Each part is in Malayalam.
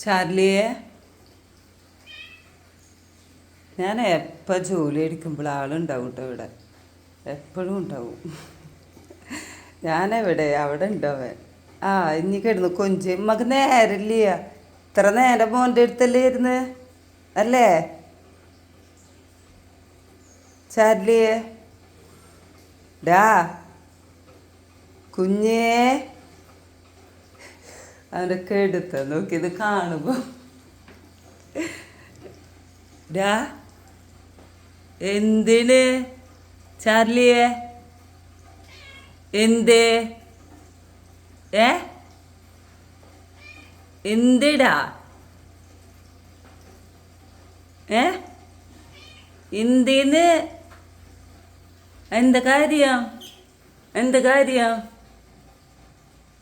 ചാർലിയെ. ഞാൻ എപ്പോൾ ജോലി എടുക്കുമ്പോൾ ആളുണ്ടാവും കേട്ടോ ഇവിടെ. എപ്പോഴും ഉണ്ടാവും. ഞാനെവിടെ? അവിടെ ഉണ്ടാവേ ആ ഇനി കിടന്നു കൊഞ്ച്. നമുക്ക് നേരമില്ല ഇത്ര നേരം മോന്റെ അടുത്തല്ലേ ഇരുന്ന്? അല്ലേ? ചാർലിയെ. ഡാ. കുഞ്ഞേ. അവനൊക്കെ എടുത്ത നോക്കി ഇത് കാണുമ്പോ. ഡാ എന്തിന് ചാർലിയെ? എന്തേ? ഏ? എന്തിടാ? ഏ? എന്തിന്? എന്താ കാര്യം? എന്താ കാര്യം?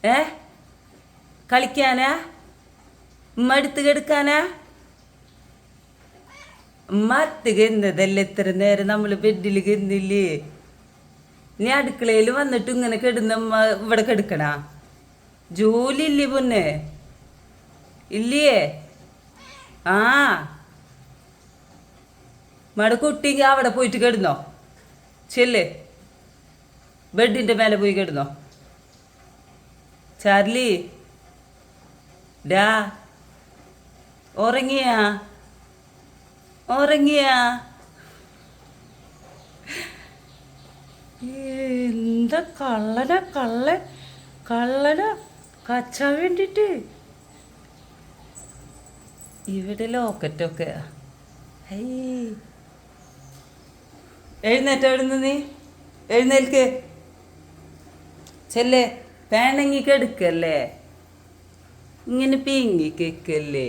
ഏ? കളിക്കാനാ? ഉമ്മ എടുത്ത് കെടുക്കാനാ? ഉമ്മ അത്ത് കിടന്നതല്ലേ ഇത്ര നേരം നമ്മൾ ബെഡിൽ കിടന്നില്ലേ? നീ അടുക്കളയിൽ വന്നിട്ട് ഇങ്ങനെ കെടുന്ന ഉമ്മ ഇവിടെ കെടുക്കണ? ജോലി ഇല്ലേ പൊന്നെ? ഇല്ലേ? ആ. മട കുട്ടിക്ക് അവിടെ പോയിട്ട് കിടന്നോ? ചെല്ലേ. ബെഡിന്റെ മേലെ പോയി കിടന്നോ? ചാർലി. ഡാ ഉറങ്ങിയാ ഉറങ്ങിയാ. എന്താ കള്ളന കള്ള കള്ളന കച്ചാൻ വേണ്ടിട്ട്? ഇവിടെ ലോക്കറ്റൊക്കെ എഴുന്നേറ്റ് എവിടുന്ന് നീ? എഴുന്നേൽക്ക്. ചെല്ലേ വേണമെങ്കിൽ കെടുക്കല്ലേ ഇങ്ങനെ പിങ്ങി കേക്കല്ലേ?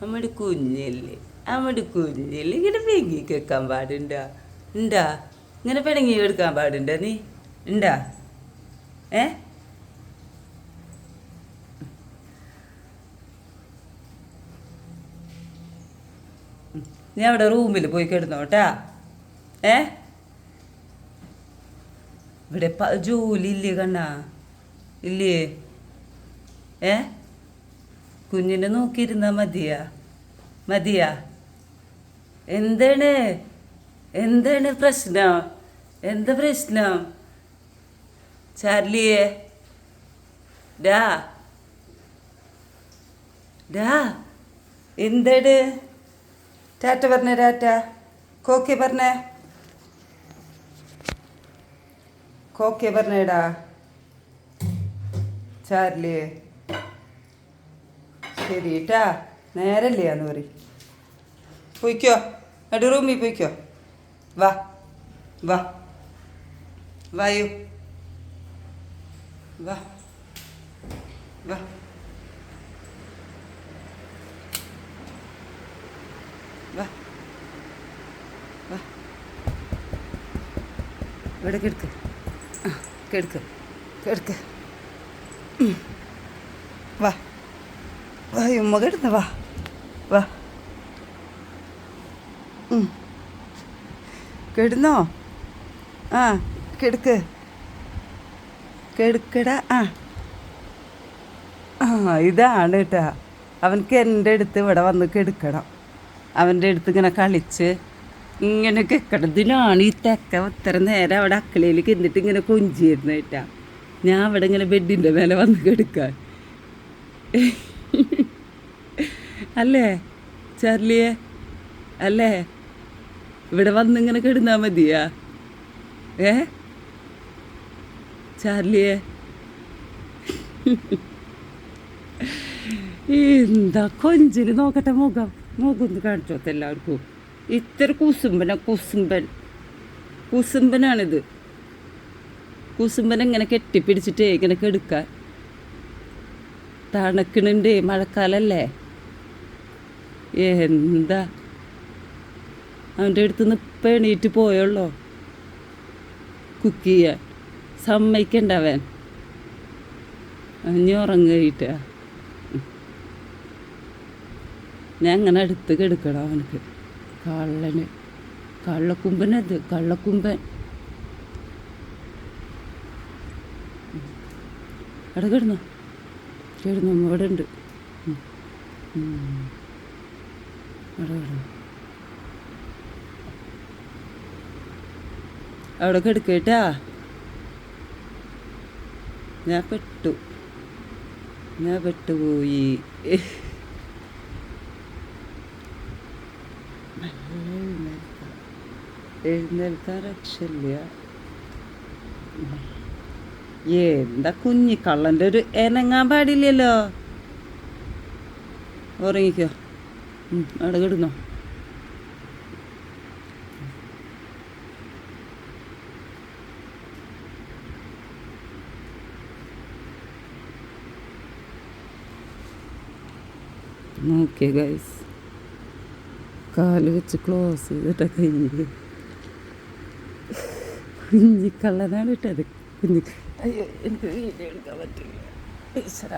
നമ്മുടെ കുഞ്ഞല്ലേ? നമ്മുടെ കുഞ്ഞല്ലേ? ഇങ്ങനെ പിങ്ങി കേൾക്കാൻ പാടുണ്ട? ഉണ്ടാ? ഇങ്ങനെ പിണങ്ങി എടുക്കാൻ പാടുണ്ട നീ? ഉണ്ടാ? ഏ? നീ അവിടെ റൂമിൽ പോയി കിടന്നോട്ടാ? ഏ? ഇവിടെ ജോലി ഇല്ലേ കണ്ണാ? ഇല്ലേ? ഏ? കുഞ്ഞിനെ നോക്കിയിരുന്നാ മതിയാ? മതിയാ? എന്താണ്? എന്താണ് പ്രശ്നം? എന്താ പ്രശ്നം? ചാർലിയെ? ഡാ? ഡാ? എന്താണ്? ടാറ്റ പറഞ്ഞേ ടാറ്റ. കോക്കെ പറഞ്ഞേ. കോക്കെ പറഞ്ഞേടാ. ചാർലി ശരി ട്ടാ നേരല്ലേ എന്ന് പറയും. പോയിക്കോ. എടി റൂമിൽ പോയിക്കോ. വാ. വാ. വായു വാ. വാ. വാ. വാ. ഇവിടെ കിടക്ക്. കിടക്ക്. കിടക്ക്. ഉമ്മ കിടന്ന് വാ. വാ. കിടന്നോ? ആ കിടക്ക്. കിടക്കടാ ആ. ആ ഇതാണ് കേട്ടാ അവനക്ക് എന്റെ അടുത്ത് ഇവിടെ വന്ന് കിടക്കണം. അവന്റെ അടുത്ത് ഇങ്ങനെ കളിച്ച് ഇങ്ങനെ കിടക്കണം ഇതിനാണ് ഈ തെക്ക ഇത്ര നേരം അവിടെ അക്കളയിൽ കിന്നിട്ട് ഇങ്ങനെ കൊഞ്ചിയിരുന്നു കേട്ടാ ഞാൻ അവിടെ ഇങ്ങനെ ബെഡിന്റെ മേലെ വന്ന് കിടക്കാൻ. അല്ലേ? ചാർലിയെ? അല്ലേ? ഇവിടെ വന്ന് ഇങ്ങനെ കിടന്നാ മതിയാ? ഏ? ചാർലിയെ? എന്താ കൊഞ്ചിന് നോക്കട്ടെ മുഖം? മുഖം കാണിച്ചോ എല്ലാവർക്കും ഇത്ര കുസുമ്പന കുസുമ്പൻ. കുസുമ്പനാണിത്. കുസുമ്പൻ ഇങ്ങനെ കെട്ടിപ്പിടിച്ചിട്ടേ ഇങ്ങനെ കെടുക്കാൻ. തണുക്കണുണ്ട് മഴക്കാലല്ലേ? എന്താ? അവന്റെ അടുത്ത് നിന്ന് ഇപ്പം എണീറ്റ് പോയുള്ളോ? കുക്ക് ചെയ്യാൻ. സമ്മതിക്കണ്ട അവൻ അഞ്ഞു ഉറങ്ങിയിട്ടാ ഞാൻ അങ്ങനെ അടുത്ത് കെടുക്കണം അവനക്ക്. കള്ളന്. കള്ളക്കുമ്പനത് കള്ളക്കുമ്പൻ. അവിടെ കിടന്നോ. കിടന്നു അവിടെ ഉണ്ട്. അവിടെ കിടക്കേട്ടാ ഞാൻ പെട്ടു. ഞാൻ പെട്ടുപോയി. എഴുന്നേൽക്കാൻ രക്ഷയില്ല. എന്താ കുഞ്ഞിക്കള്ളന്റെ ഒരു എനങ്ങാൻ പാടില്ലല്ലോ? ഉറങ്ങിക്കോ. അവിടെ കിടന്നോ. നോക്കിയ ഗൈസ് കാൽ വെച്ച് ക്ലോസ് ചെയ്തിട്ട കയ്യിൽ കുഞ്ഞിക്കള്ളനാണ് ഇട്ടത്. കുഞ്ഞി അയ്യോ എനിക്ക് വീഡിയോ എടുക്കാൻ പറ്റില്ല.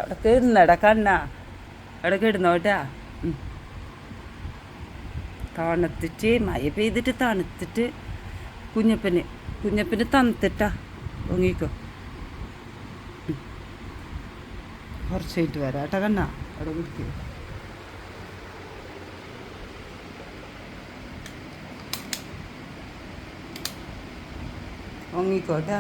അവിടെ കയറുന്നടാ കണ്ണാ. അവിടെ കിടന്നോട്ടാ. തണുത്തിട്ട് മഴ പെയ്തിട്ട് തണുത്തിട്ട് കുഞ്ഞപ്പന് കുഞ്ഞപ്പന് തണുത്തിട്ടാ. പൊങ്ങിക്കോ കുറച്ചായിട്ട് വരാം കേട്ടോ കണ്ണ. അവിടെ കുടിക്കുക ഉറങ്ങിക്കോട്ടാ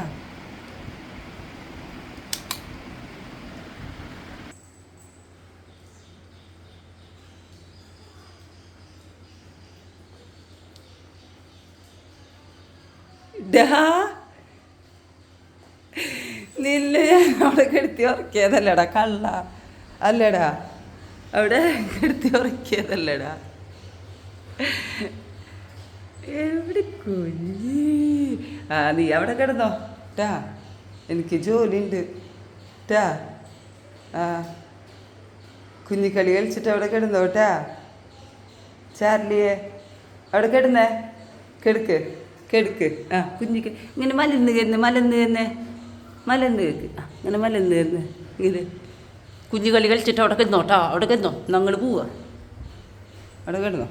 ഡാ ഞാൻ അവിടെ കെടുത്തി ഉറക്കിയതല്ലടാ കള്ള. അല്ലടാ അവിടെ കെടുത്തി ഉറക്കിയതല്ലടാ. എവിടെ കുഞ്ഞി? ആ നീ അവിടെ കിടന്നോ. ടാ എനിക്ക് ജോലിയുണ്ട്. ടാ ആ. കുഞ്ഞിക്കളി കളിച്ചിട്ട് അവിടെ കിടന്നോ ടാ. ചാർലിയെ അവിടെ കിടന്നേ. കെടുക്ക്. കെടുക്ക്. ആ കുഞ്ഞിക്ക്. ഇങ്ങനെ മലന്ന് കയറുന്നു മലന്ന് കയറുന്നേ. മലന്ന് കേക്ക്. ആ ഇങ്ങനെ മലന്ന് കയറുന്നു. ഇങ്ങനെ. കുഞ്ഞു കളി കളിച്ചിട്ട് അവിടെ കിടന്നോട്ടാ അവിടെ കിടന്നോ. ഞങ്ങൾ പോവാ. അവിടെ കിടന്നോ.